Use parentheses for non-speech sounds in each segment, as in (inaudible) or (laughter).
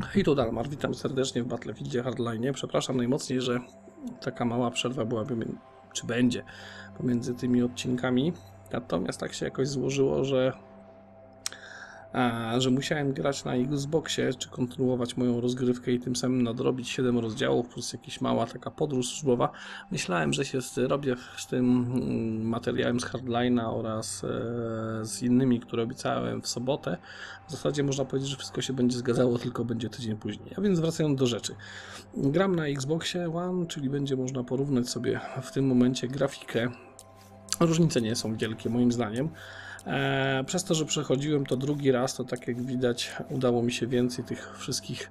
Hej, tu Dalmar, witam serdecznie w Battlefieldzie Hardline. Przepraszam najmocniej, że taka mała przerwa była, pomiędzy, czy będzie, pomiędzy tymi odcinkami. Natomiast tak się jakoś złożyło, że, że musiałem grać na Xboxie, czy kontynuować moją rozgrywkę i tym samym nadrobić 7 rozdziałów, plus jakaś mała taka podróż służbowa. Myślałem, że się zrobię z tym mm, materiałem z Hardline'a oraz e, z innymi, które obiecałem w sobotę. W zasadzie można powiedzieć, że wszystko się będzie zgadzało, tylko będzie tydzień później. A więc wracając do rzeczy. Gram na Xboxie One, czyli będzie można porównać sobie w tym momencie grafikę. Różnice nie są wielkie moim zdaniem. Eee, Przez to, że przechodziłem to drugi raz, to tak jak widać, udało mi się więcej tych wszystkich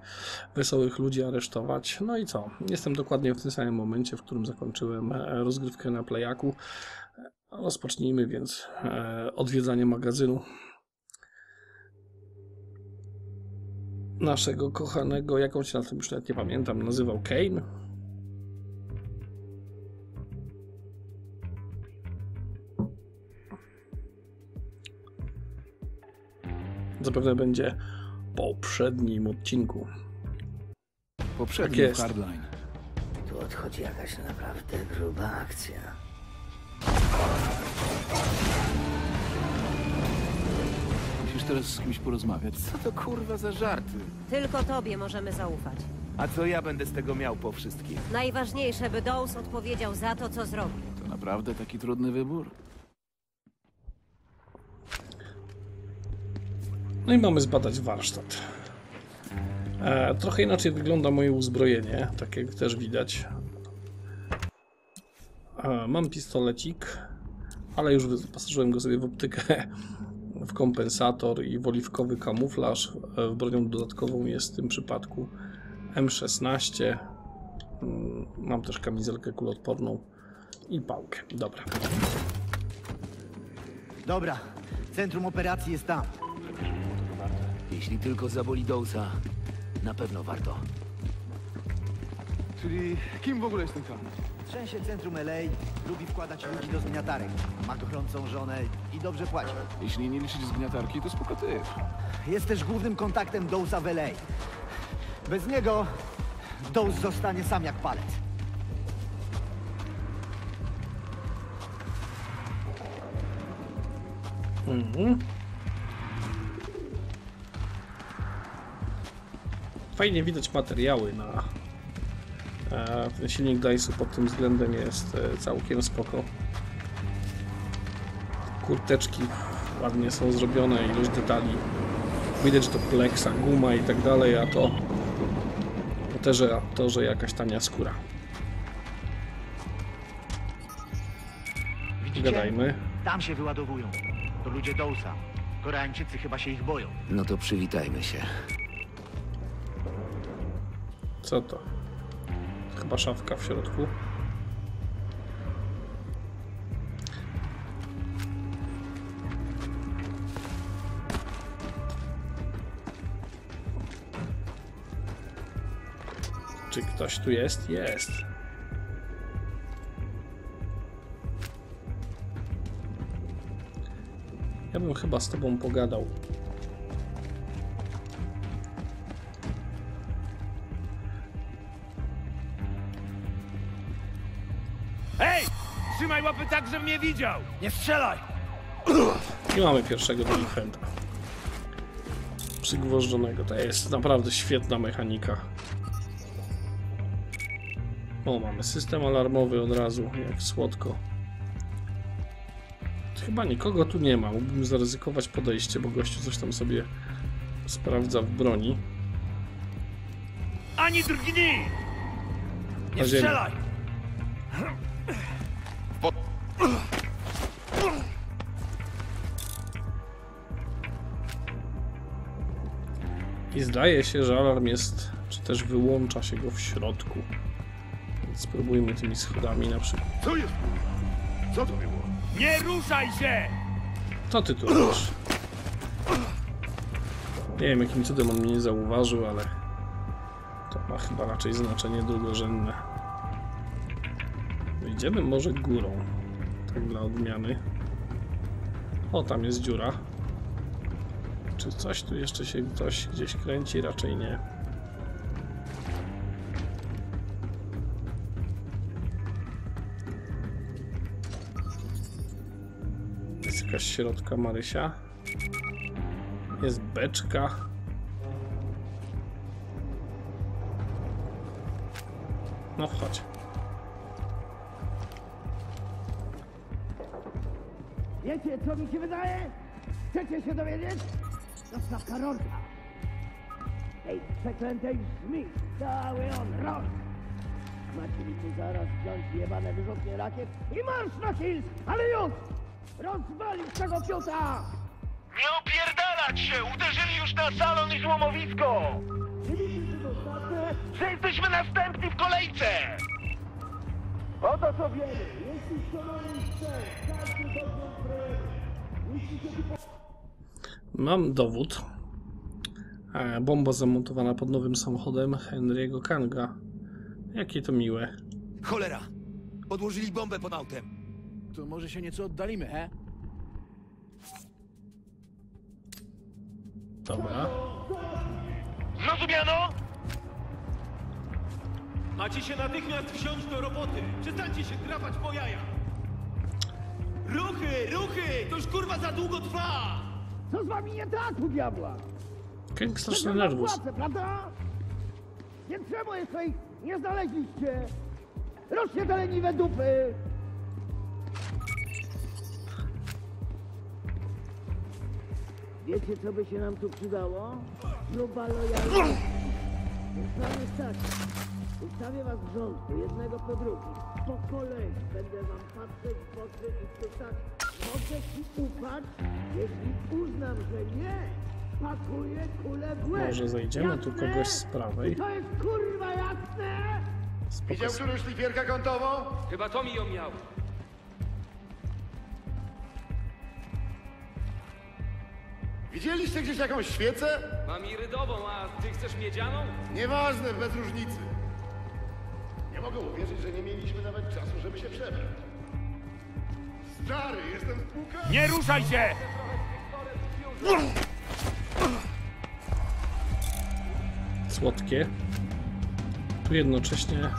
wesołych ludzi aresztować. No i co? Jestem dokładnie w tym samym momencie, w którym zakończyłem e, rozgrywkę na Playaku. Rozpocznijmy więc e, odwiedzanie magazynu naszego kochanego, jakąś na tym już nawet nie pamiętam, nazywał Kane. Zapewne będzie po poprzednim odcinku. Poprzedni Tak. Hardline. Tu odchodzi jakaś naprawdę gruba akcja. Musisz teraz z kimś porozmawiać. Co to kurwa za żarty? Tylko tobie możemy zaufać. A co ja będę z tego miał po wszystkim? Najważniejsze, by Dawes odpowiedział za to, co zrobił. To naprawdę taki trudny wybór? No i mamy zbadać warsztat. E, trochę inaczej wygląda moje uzbrojenie, tak jak też widać. E, mam pistolecik, ale już wyposażyłem go sobie w optykę, (laughs) w kompensator i w oliwkowy kamuflaż. E, bronią dodatkową jest w tym przypadku M16. Mm, Mam też kamizelkę kuloodporną i pałkę. Dobra. Dobra, centrum operacji jest tam. Jeśli tylko zaboli Dousa, na pewno warto. Czyli kim w ogóle jest ten klan? Trzęsie centrum LA, lubi wkładać ludzi do zmiatarek. Ma kochrącą żonę i dobrze płaci. Jeśli nie liczyć zgniatarki, to spoko ty. Jest też głównym kontaktem Dousa w LA. Bez niego Dous zostanie sam jak palec. Mhm. Fajnie widać materiały na ten silnik Dice'u pod tym względem jest e, całkiem spoko. Kurteczki ładnie są zrobione, ilość detali. Widać, że to pleksa, guma i tak dalej, a to to, też, że- to, że jakaś tania skóra. Widzicie? Gadajmy. Tam się wyładowują. To ludzie Dousa. Koreańczycy chyba się ich boją. No to przywitajmy się. Co to? Chyba szafka w środku. Czy ktoś tu jest? Jest. Ja bym chyba z tobą pogadał. Mnie widział! Nie strzelaj! I mamy pierwszego delikwenta. Przygwożdżonego. To jest naprawdę świetna mechanika. O, mamy system alarmowy od razu, jak słodko. Chyba nikogo tu nie ma. Mógłbym zaryzykować podejście, bo gościu coś tam sobie sprawdza w broni. Ani drgnij! Na ziemi. I zdaje się, że alarm jest, czy też wyłącza się go w środku. Więc spróbujmy tymi schodami na przykład. Co jest? Co to było? Nie ruszaj się! Co ty tu robisz? Nie wiem, jakim cudem on mnie nie zauważył, ale to ma chyba raczej znaczenie drugorzędne. Idziemy może górą, tak dla odmiany. O, tam jest dziura. Czy coś tu jeszcze się ktoś gdzieś kręci? Raczej nie. Jest jakaś środka Marysia. Jest beczka. No wchodź. Wiecie, co mi się wydaje? Chcecie się dowiedzieć? Dostawka rąka. Tej przeklętej żmi. Cały on rok. Macie mi tu zaraz wziąć jebane wyrzutnie rakiet i marsz na Hills! Ale już! Rozwalić tego fiuta! Nie opierdalać się! Uderzyli już na salon i złomowisko! Że jesteśmy następni w kolejce! Oto co wiemy. Jeśli szanowni chce, każdy. Jeśli się tu Mam dowód. E, Bomba zamontowana pod nowym samochodem Henry'ego Kanga. Jakie to miłe. Cholera! Podłożyli bombę pod autem. To może się nieco oddalimy, he? Dobra. Zrozumiano? Macie się natychmiast wsiąść do roboty! Przestańcie się drapać po jajach! Ruchy, ruchy! To już kurwa za długo trwa! Co z wami nie tak, u diabła? Kang straszny nerwus. płacę, prawda? Więc czemu jeszcze ich nie znaleźliście? Ruszcie te leniwe dupy! Wiecie, co by się nam tu przydało? Próba lojalności. Więc plan jest taki. Ustawię was w rządku, jednego po drugim. Po kolei będę wam patrzeć w oczy i pytać, mogę ci ufać? Jeśli uznam, że nie, pakuję kulę w łeb. Może zajdziemy tu kogoś z prawej. To jest kurwa jasne? Spoko. Widział którąś szlifierkę kątową? Chyba to mi ją miał. Widzieliście gdzieś jakąś świecę? Mam irydową, a ty chcesz miedzianą? Nieważne, bez różnicy. Nie mogę uwierzyć, że nie mieliśmy nawet czasu, żeby się przebrać. Stary, jestem spłukany. Nie ruszaj się! Słodkie. Tu jednocześnie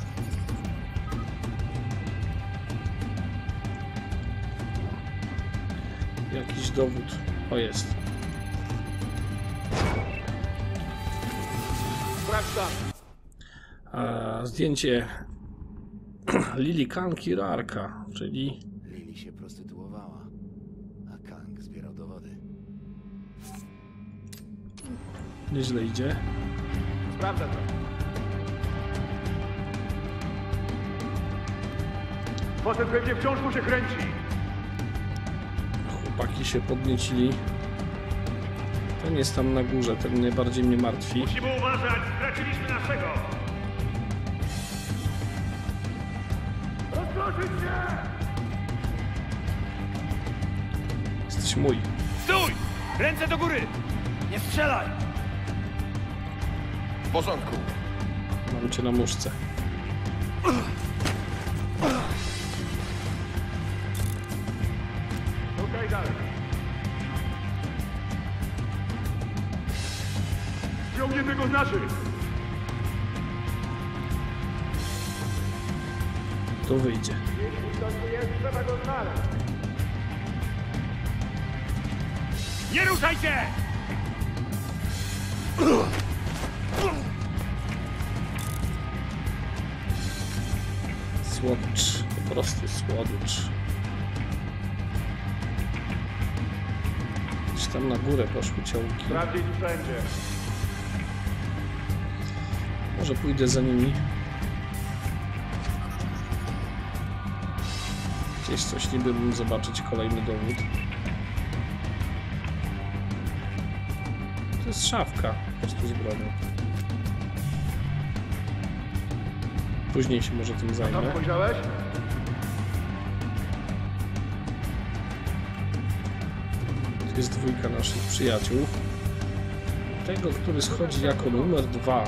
jakiś dowód. O jest. A, zdjęcie (clears throat) Lili Kanki Rarka, czyli Się prostytuowała, a Kang zbierał dowody. nieźle idzie. Sprawdzę to. Potem pewnie wciąż mu się kręci. Chłopaki się podniecili. Ten jest tam na górze, ten najbardziej mnie martwi. Musimy uważać, straciliśmy naszego! Rozproszyć się! Jesteś mój. Stój! Ręce do góry! Nie strzelaj! W porządku. Mam cię na muszce. Okej, dalej. Z naszych. To wyjdzie. Jeśli to nie jest, trzeba go znaleźć. Nie ruszaj się! Słodycz. Po prostu słodycz. Gdzieś tam na górę poszły ciągi. Sprawdzić wszędzie. Może pójdę za nimi. Gdzieś coś niby bym zobaczyć kolejny dowód. To jest szafka po prostu z bronią. Później się może tym Tam zajmę. spojrzałeś? Tu jest dwójka naszych przyjaciół. Tego, który schodzi jako numer dwa.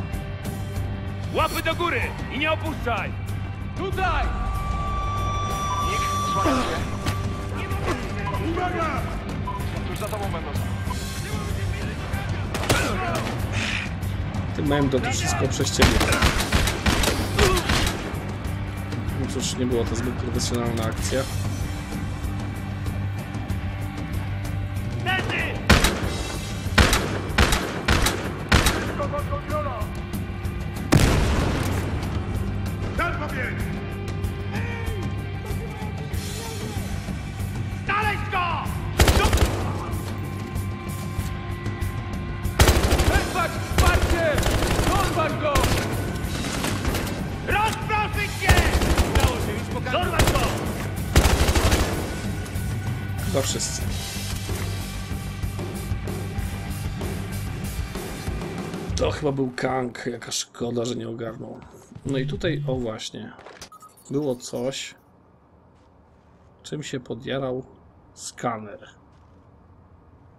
Łapy do góry i nie opuszczaj! Tutaj! Nikt osłania się. Uwaga! Tuż za tobą będą. Małem to wszystko przez ciebie. No cóż, nie była to zbyt profesjonalna akcja. Chyba był Kang. Jaka szkoda, że nie ogarnął. No i tutaj, o właśnie, było coś, czym się podjarał skaner.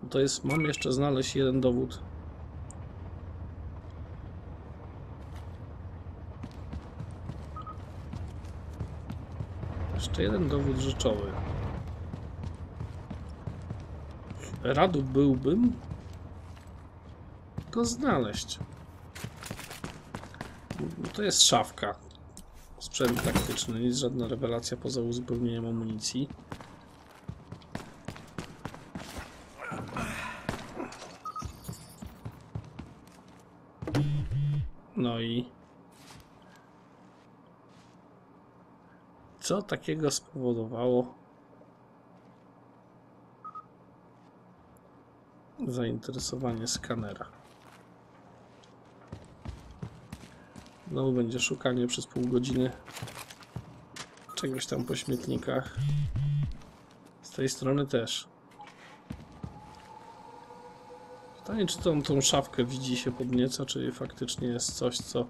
To jest, mam jeszcze znaleźć jeden dowód. Jeszcze jeden dowód rzeczowy. Radu byłbym go znaleźć. Bo To jest szafka. Sprzęt taktyczny, nic żadna rewelacja poza uzupełnieniem amunicji. No i co takiego spowodowało zainteresowanie skanera? Znowu będzie szukanie przez pół godziny czegoś tam po śmietnikach. Z tej strony też. Pytanie, czy tą, tą szafkę widzi się podnieca, czy faktycznie jest coś, co...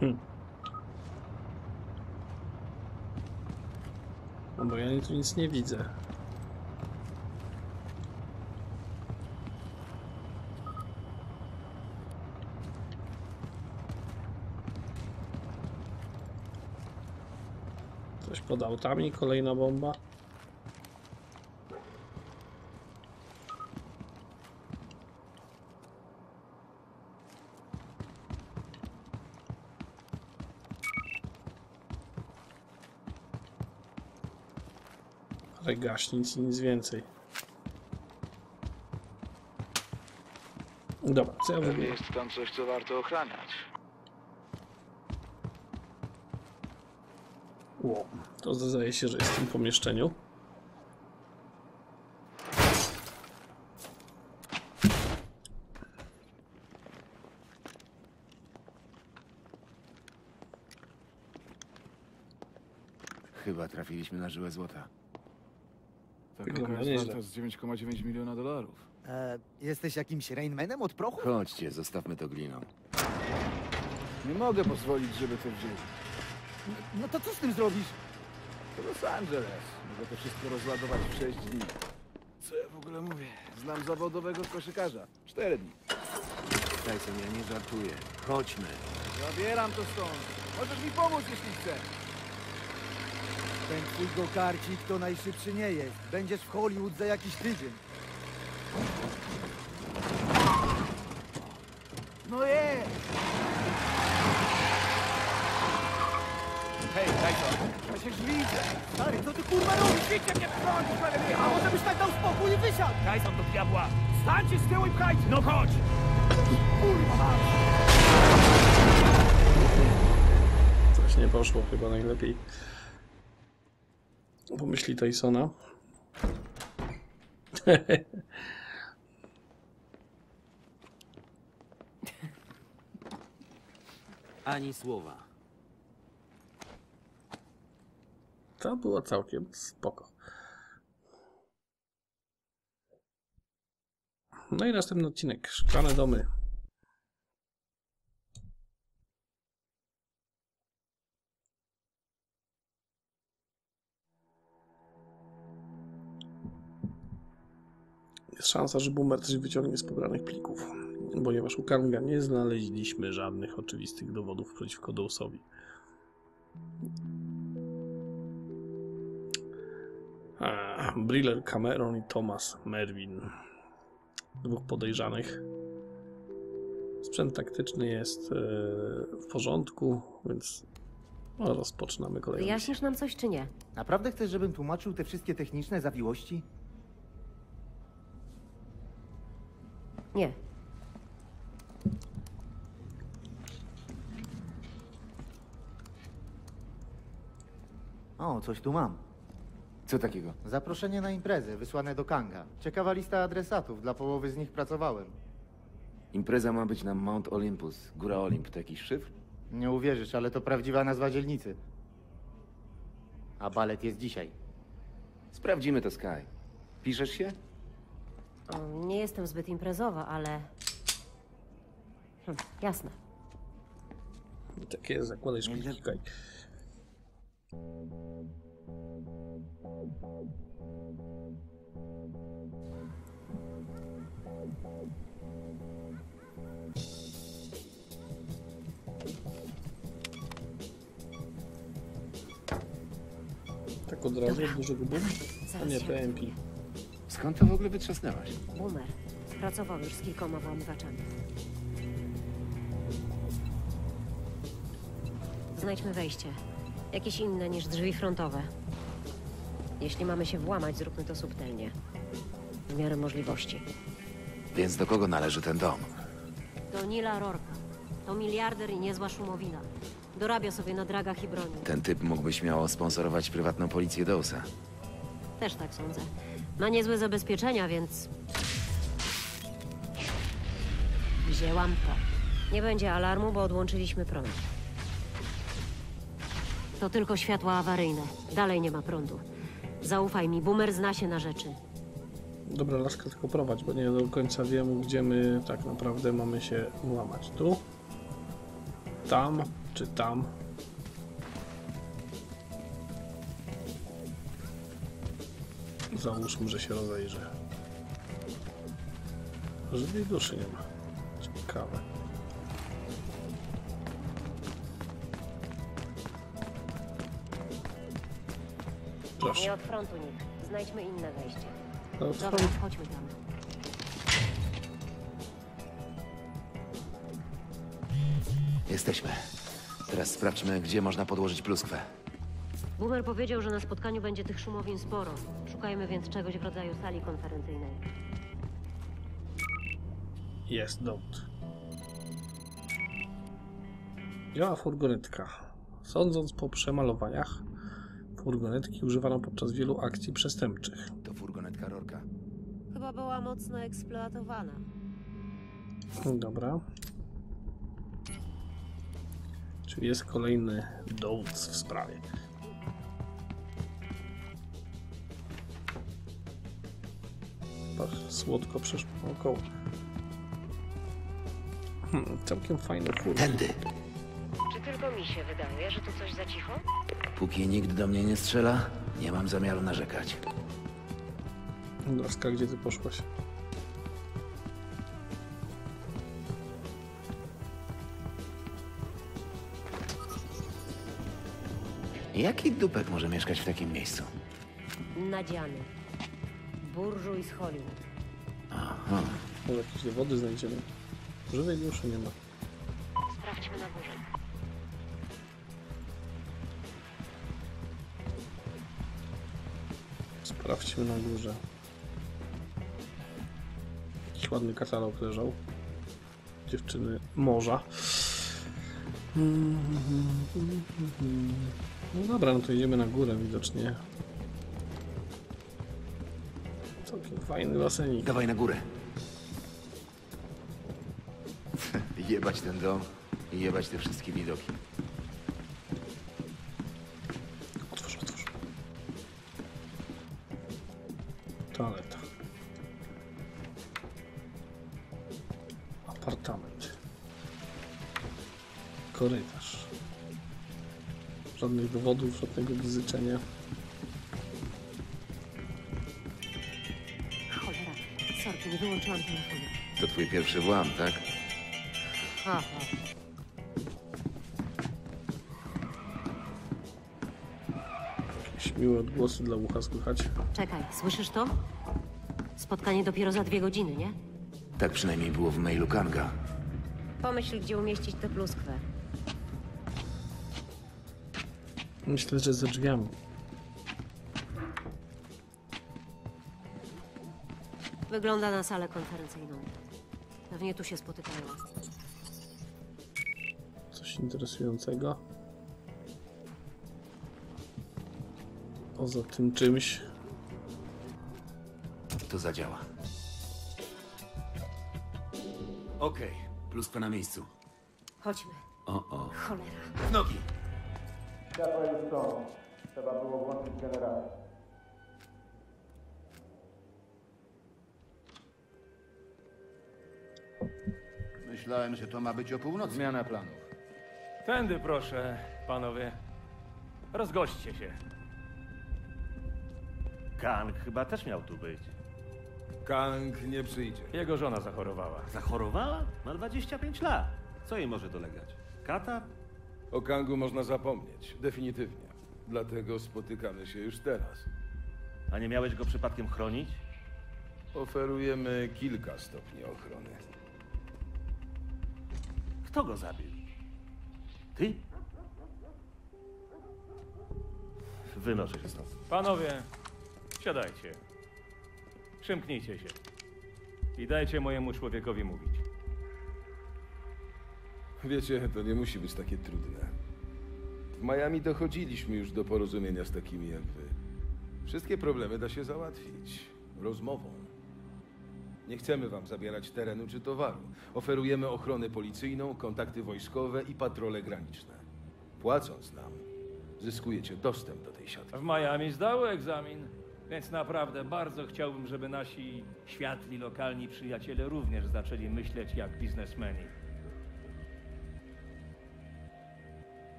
Hm. No bo ja tu nic nie widzę. Pod autami, kolejna bomba. Ale gaśnic i nic więcej. Dobra, co ja. Jest tam coś, co warto ochraniać. To zdaje się, że jest w tym pomieszczeniu. Chyba trafiliśmy na żyłę złota. Ta Wygląda jest nieźle. warta z 9,9 miliona dolarów. E, jesteś jakimś Rainmanem od prochu? Chodźcie, zostawmy to gliną. Nie mogę pozwolić, żeby to wzięli. No to co z tym zrobisz? To Los Angeles. Mogę to wszystko rozładować w 6 dni. Co ja w ogóle mówię? Znam zawodowego koszykarza. 4 dni. Tyson, ja nie żartuję. Chodźmy. Zabieram to stąd. Możesz mi pomóc, jeśli chcesz. Ten twój gokarcik to najszybszy nie jest. Będziesz w Hollywood za jakiś tydzień. No jest! Hej, Tyson, przecież widzę. Stary, co ty kurwa robisz? Wiecie mnie wtrącić, ale A może byś tak dał spokój i wysiadł? Tyson do diabła! Stańcie z tyłu i pchajcie! No chodź! Coś nie poszło, chyba najlepiej. Pomyśli Tysona. Ani słowa. To było całkiem spoko. No i następny odcinek. Szklane domy. Jest szansa, że Boomer coś wyciągnie z pobranych plików, ponieważ u Kanga nie znaleźliśmy żadnych oczywistych dowodów przeciwko Dawsowi. Briller Cameron i Thomas Merwin. Dwóch podejrzanych. Sprzęt taktyczny jest e, w porządku, więc No, rozpoczynamy kolejną misję. Wyjaśnisz nam coś czy nie? Naprawdę chcesz, żebym tłumaczył te wszystkie techniczne zawiłości? Nie. O, coś tu mam. Co takiego? Zaproszenie na imprezę wysłane do Kanga. Ciekawa lista adresatów, dla połowy z nich pracowałem. Impreza ma być na Mount Olympus. Góra Olimp. To jakiś szyfr? Nie uwierzysz, ale to prawdziwa nazwa dzielnicy. A balet jest dzisiaj. Sprawdzimy to, Sky. Piszesz się? O, nie jestem zbyt imprezowa, ale... Hm, jasne. Tak jest, zakładaj szpilki, Tak od razu, od dużego boom? A Zaraz nie, się. Skąd to w ogóle wytrzasnęłaś? Boomer. Pracował już z kilkoma włamywaczami. Znajdźmy wejście. Jakieś inne niż drzwi frontowe. Jeśli mamy się włamać, zróbmy to subtelnie. W miarę możliwości. Więc do kogo należy ten dom? Do Nila Rorka. To miliarder i niezła szumowina. Dorabia sobie na dragach i broni. Ten typ mógłby śmiało sponsorować prywatną policję Dousa. Też tak sądzę. Ma niezłe zabezpieczenia, więc... Wzięłam to. Nie będzie alarmu, bo odłączyliśmy prąd. To tylko światła awaryjne. Dalej nie ma prądu. Zaufaj mi, Boomer zna się na rzeczy. Dobra, laska tylko prowadź, bo nie do końca wiem, gdzie my tak naprawdę mamy się włamać. Tu? Tam? Czy tam? Załóżmy, że się rozejrzę. Żywej duszy nie ma. Ciekawe. Proszę. Nie od frontu nikt. Znajdźmy inne wejście. Od Dobra, frontu. chodźmy tam. Jesteśmy. Teraz sprawdźmy, gdzie można podłożyć pluskwę. Boomer powiedział, że na spotkaniu będzie tych szumowin sporo. Szukajmy więc czegoś w rodzaju sali konferencyjnej. Jest dowód. Działa furgonetka. Sądząc po przemalowaniach, furgonetki używano podczas wielu akcji przestępczych. To furgonetka Rorka. Chyba była mocno eksploatowana. Dobra. Czyli jest kolejny dowód w sprawie. Ach, słodko przeszło około. Hmm, całkiem fajny furgon. Tędy! Czy tylko mi się wydaje, że tu coś za cicho? Póki nikt do mnie nie strzela, nie mam zamiaru narzekać. Laska, gdzie ty poszłaś? Jaki dupek może mieszkać w takim miejscu? Nadziany. Burżuj z Hollywood. Aha. Może jakieś dowody znajdziemy? Żywej duszy nie ma. Sprawdźmy na górze. Sprawdźmy na górze. Jakiś ładny katalog leżał. Dziewczyny morza. No dobra, no to idziemy na górę widocznie. Całkiem fajny basenik. Dawaj na górę. (laughs) jebać ten dom i jebać te wszystkie widoki. Żadnych dowodów, żadnego bzyczenia. Cholera. Sorki, nie wyłączyłam telefonu. To twój pierwszy włam, tak? Aha. Jakieś miłe odgłosy dla ucha słychać. Czekaj, słyszysz to? Spotkanie dopiero za dwie godziny, nie? Tak przynajmniej było w mailu Kanga. Pomyśl, gdzie umieścić tę pluskwę. Myślę, że za drzwiami. Wygląda na salę konferencyjną. Pewnie tu się spotykają. Coś interesującego. Poza tym czymś. To zadziała. Okej, pluskwa na miejscu. Chodźmy. O, o. Cholera. W nogi! Światło już są. Trzeba było włączyć generator. Myślałem, że to ma być o północy. Zmiana planów. Tędy proszę, panowie. Rozgośćcie się. Kang chyba też miał tu być. Kang nie przyjdzie. Jego żona zachorowała. Zachorowała? Ma 25 lat. Co jej może dolegać? Katar? O Kangu można zapomnieć. Definitywnie. Dlatego spotykamy się już teraz. A nie miałeś go przypadkiem chronić? Oferujemy kilka stopni ochrony. Kto go zabił? Ty? Wynoszę się stąd. Panowie, siadajcie. Przymknijcie się. I dajcie mojemu człowiekowi mówić. Wiecie, to nie musi być takie trudne. W Miami dochodziliśmy już do porozumienia z takimi jak wy. Wszystkie problemy da się załatwić rozmową. Nie chcemy wam zabierać terenu czy towaru. Oferujemy ochronę policyjną, kontakty wojskowe i patrole graniczne. Płacąc nam, zyskujecie dostęp do tej siatki. W Miami zdały egzamin, więc naprawdę bardzo chciałbym, żeby nasi światli lokalni przyjaciele również zaczęli myśleć jak biznesmeni.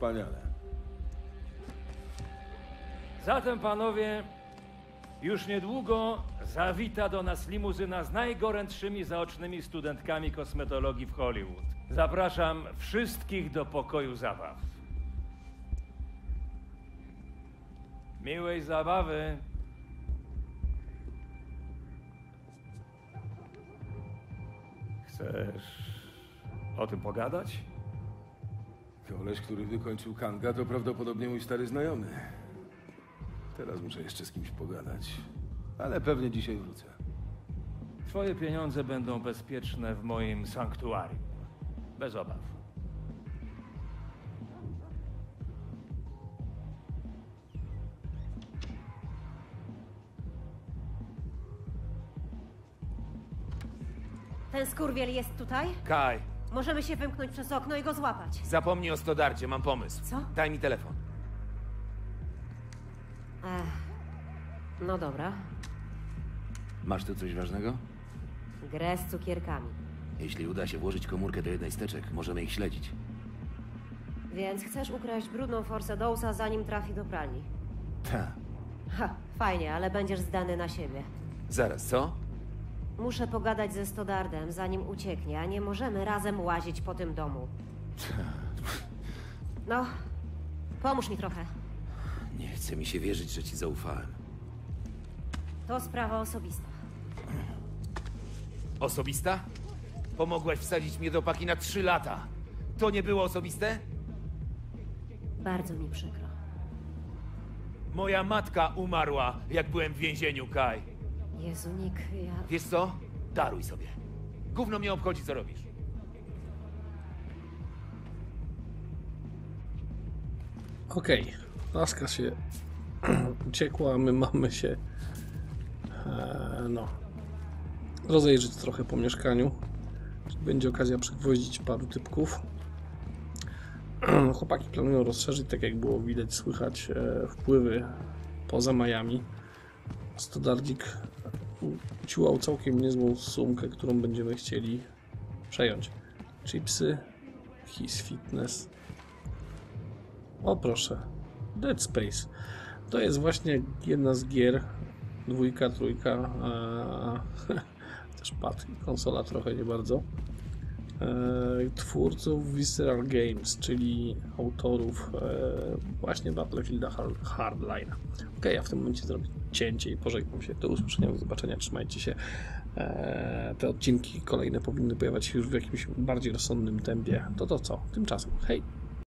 Wspaniale. Zatem, panowie, już niedługo zawita do nas limuzyna z najgorętszymi zaocznymi studentkami kosmetologii w Hollywood. Zapraszam wszystkich do pokoju zabaw. Miłej zabawy. Chcesz o tym pogadać? Koleś, który wykończył Kanga, to prawdopodobnie mój stary znajomy. Teraz muszę jeszcze z kimś pogadać. Ale pewnie dzisiaj wrócę. Twoje pieniądze będą bezpieczne w moim sanktuarium. Bez obaw. Ten skurwiel jest tutaj? Kaj, Możemy się wymknąć przez okno i go złapać. zapomnij o stodarcie, mam pomysł. Co? Daj mi telefon. Ech. No dobra. Masz tu coś ważnego? Grę z cukierkami. Jeśli uda się włożyć komórkę do jednej z teczek, możemy ich śledzić. Więc chcesz ukraść brudną forsę Dousa, zanim trafi do pralni. Ta. Ha, fajnie, ale będziesz zdany na siebie. Zaraz, co? Muszę pogadać ze Stodardem, zanim ucieknie, a nie możemy razem łazić po tym domu. No, pomóż mi trochę. Nie chce mi się wierzyć, że ci zaufałem. To sprawa osobista. Osobista? Pomogłaś wsadzić mnie do paki na trzy lata. To nie było osobiste? Bardzo mi przykro. Moja matka umarła, jak byłem w więzieniu, Kaj. Jezunik, ja... Wiesz co? Daruj sobie. Gówno mnie obchodzi, co robisz. Okej, laska się (clears throat) uciekła, a my mamy się e, no rozejrzeć trochę po mieszkaniu. Będzie okazja przygwoździć paru typków. (clears throat) Chłopaki planują rozszerzyć, tak jak było widać, słychać e, wpływy poza Miami. Stodardzik uciłał całkiem niezłą sumkę, którą będziemy chcieli przejąć. Chipsy, His Fitness, o proszę, Dead Space. To jest właśnie jedna z gier, dwójka, trójka, e, (laughs) też pad i konsola trochę nie bardzo, twórców Visceral Games, czyli autorów e, właśnie Battlefielda Hard- Hardline. Ok, ja w tym momencie zrobię cięcie i pożegnam się. Do usłyszenia, do zobaczenia, trzymajcie się. E, te odcinki kolejne powinny pojawiać się już w jakimś bardziej rozsądnym tempie. To to co? Tymczasem, hej!